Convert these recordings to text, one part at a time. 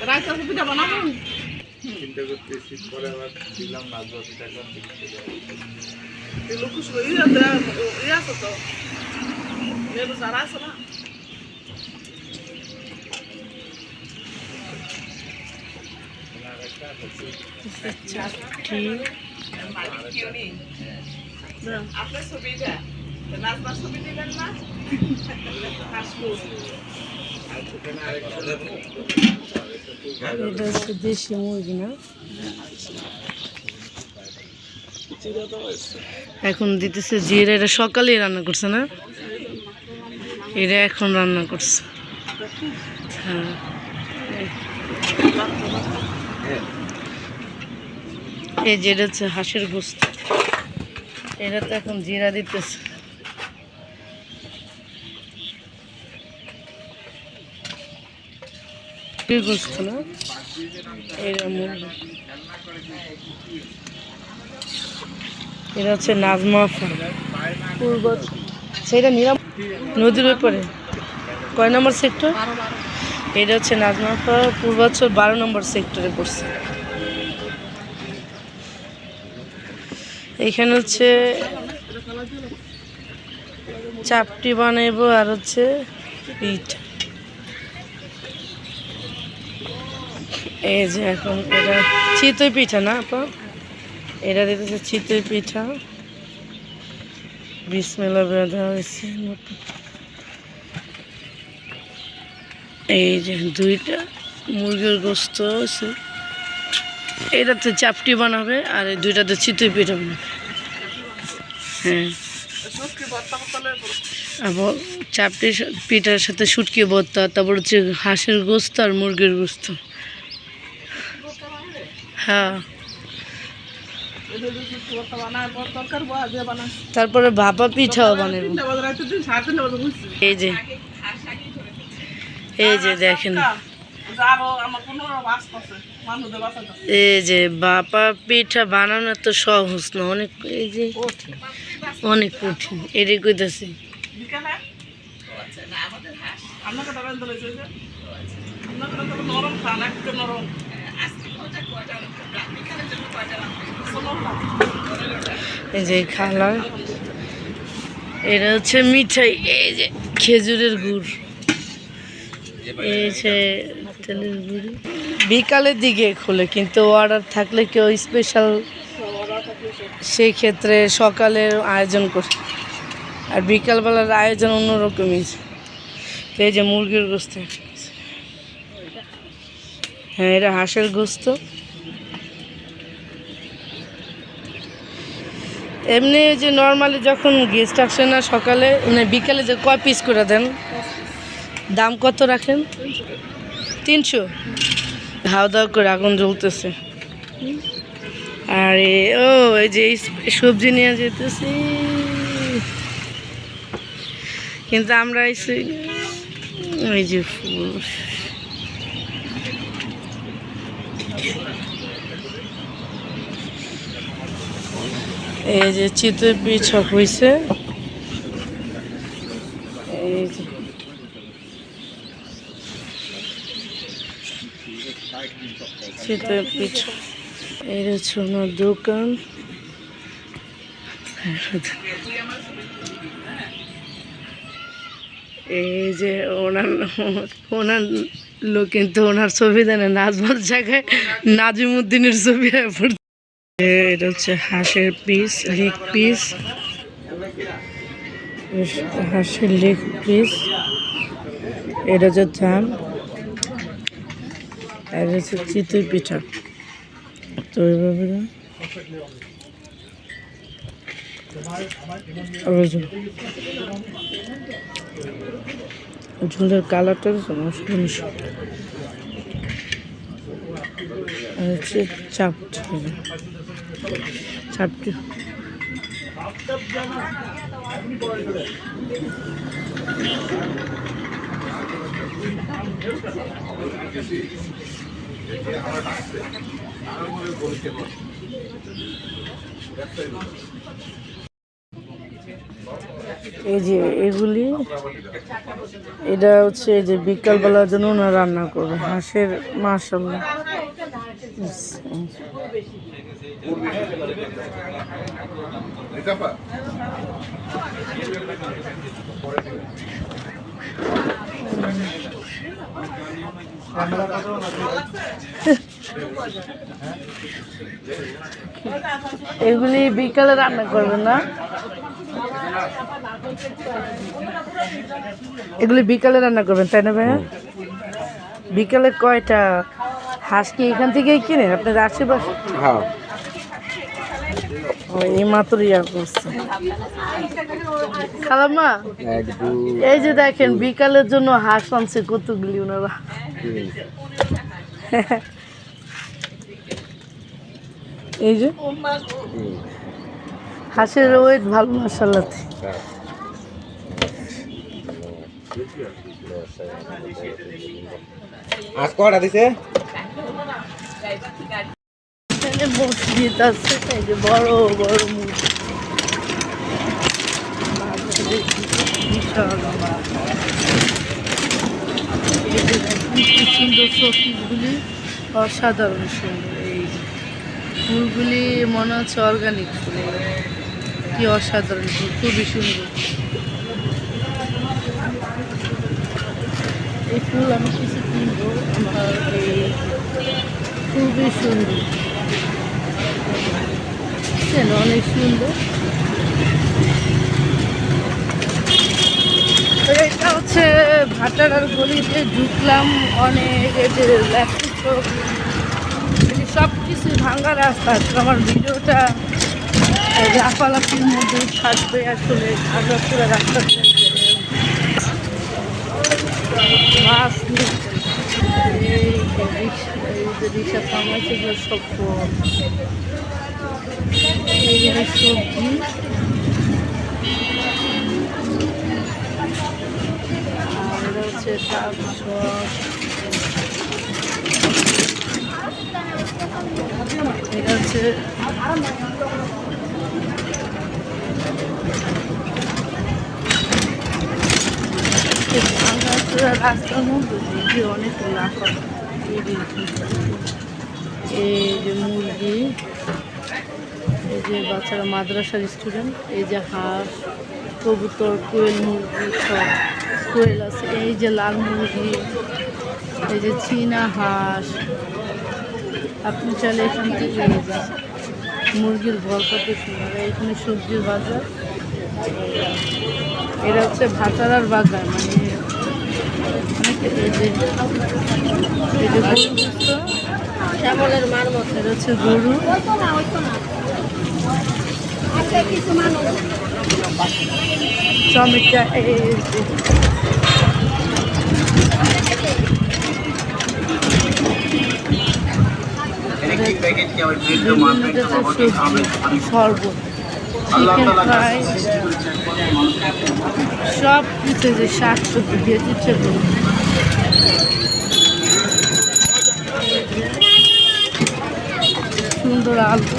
রাইতে পিঠা বানাবো চিন্তা করতেছি পরে আবার দিলাম না টাকা লোক ইয়ে আছে তো মেরু যারা আছে না আপনার ছবিটা নাচবার ছবি দিলেন না হাসবো এটা হচ্ছে দেশি মুরগি না এখন দিতেছে জিরা, এটা সকালেই রান্না করছে না? এটা এখন রান্না করছে। হ্যাঁ। এই যে এটা হচ্ছে হাঁসের গোস্ত। এটা তো এখন জিরা দিতেছে। গোস্ত না? এটা মুরগি। এটা হচ্ছে নাজমা পূর্ব সেটা নিরাম নদীর ব্যাপারে কয় নম্বর সেক্টর এটা হচ্ছে নাজমা পূর্বাচল বারো নম্বর সেক্টরে পড়ছে। এখানে হচ্ছে চাপটি বানাইবো আর হচ্ছে পিঠ এই যে এখন এটা চিতই পিঠা না, আপা? এটা দিতেছে চিতই পিঠা। বিসমেলা বেঁধা হয়েছে এই যে দুইটা মুরগির গোস্ত হয়েছে আছে এটাতে চাপটি বানাবে আর এই দুইটাতে চিতই পিঠা বানাবে। হ্যাঁ। আবার চাপটির সা- পিঠার সাথে শুটকি ভর্তা, তারপর হচ্ছে হাঁসের গোস্ত আর মুরগির গোস্ত। হ্যাঁ। তারপরে ভাপা পিঠাও বানাবো। এই যে এই যে দেখেন। এই যে বাপা পিঠা বানানো তো সহজ না, অনেক এই যে, অনেক কঠিন, এটাই কইতাছি। যে আপনাকে তো নরম খান এই যে খালা এটা হচ্ছে মিঠাই, এই যে খেজুরের গুড়। এই যে তেলের বিকালের দিকে খোলে, কিন্তু অর্ডার থাকলে কেউ স্পেশাল সেই ক্ষেত্রে সকালের আয়োজন করে। আর বিকালবেলার আয়োজন অন্যরকমই। এই যে মুরগির গোস্ত। হ্যাঁ এটা হাঁসের গোস্ত। এমনি যে নর্মালি যখন গেস্ট আসে না সকালে মানে বিকালে যে কয় পিস করে দেন? দাম কত রাখেন? তিনশো? হাওয়া দাওয়া করে আগুন জ্বলতেছে। আর, ও, এই যে এই সবজি নিয়ে যেতেছি। কিন্তু আমরা এসে ওই যে ফুল। এই যে চিতই পিঠা হয়েছে এই যে। চিতই পিঠা এই হচ্ছে ওনার দোকান। এই যে ওনার ওনার লোক কিন্তু ওনার ছবি দেন নাজমার জায়গায় নাজিমুদ্দিনের ছবি পড়ছে। এটা হচ্ছে হাঁসের পিস লেগ পিস হাঁসের লেগ পিস এটা হচ্ছে থাম আর হচ্ছে চিতই পিঠা। তো এইভাবে ঝোলের কালারটা মিশে হচ্ছে চাপটি চাপটি এই যে এগুলি, এটা হচ্ছে এই যে বিকালবেলার জন্য ওনারা রান্না করবে, হাঁসের মাসাল্লাহ এগুলি বিকালে রান্না করবেন না? এগুলি বিকালে রান্না করবেন তাই না ভাইয়া? বিকালে কয়টা? হাঁস কি এখান থেকেই কিনেন? আপনাদের আশেপাশে? হ্যাঁ। এই মাত্র ইয়া করছে। খালাম্মা এই যে দেখেন বিকালের জন্য হাঁস আনছে কতগুলি ওনারা। এই যে হাঁসের ওয়েট ভালো চার আজ কটা দিছে? এখানে মসজিদ আছে যে বড় বড় মসজিদ। বিশাল। সুন্দর শোপিসগুলি, অসাধারণ সুন্দর, এই ফুলগুলি মনে হচ্ছে অর্গানিক ফুল কি অসাধারণ ফুল, খুবই সুন্দর। এই ফুল আমি কিছু কিনবো, আমার এই খুবই সুন্দর। বুঝছেন অনেক সুন্দর। এটা হচ্ছে ভাটারার গলিতে ঢুকলাম, অনেক এতে ল্যাপটপ সব কিছু ভাঙা রাস্তা আমার ভিডিওটা লাফালাফির মধ্যে থাকবে আসলে আগ্রাপুরা রাস্তা মাছ এই রিক্সা যে থামাইছে সব ফল। এইগুলো সবজি আর হচ্ছে শাক সস এটা হচ্ছে রাস্তার মধ্যে অনেক লাফা এই যে মুরগি এই যে বাচ্চারা মাদ্রাসার স্টুডেন্ট এই যে হাঁস, কবুতর, কোয়েল মুরগি সব কোয়েল আছে, এই যে লাল মুরগি, এই যে চীনা হাঁস। আপনি চাইলে এখান থেকে এই যে মুরগির ভর কত সুন্দর এখানে সবজির বাজার। এটা হচ্ছে ভাতারার বাজার মানে এই যে গরু এটা হচ্ছে গরু। টমেটো এই যে বিভিন্ন জাতের সবজি শরবত চিকেন ফ্রাই সব কিছু যে শাক সবজি দিয়ে দিচ্ছে গরু। সুন্দর আলু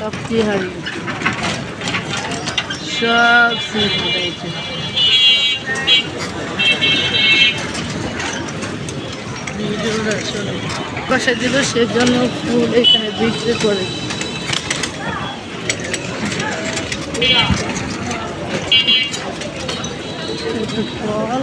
সব তিহারি সব সিফুড আইটেম ভিডিওটা দিল সেজন্য ফুল এখানে বিক্রি করে। ফল।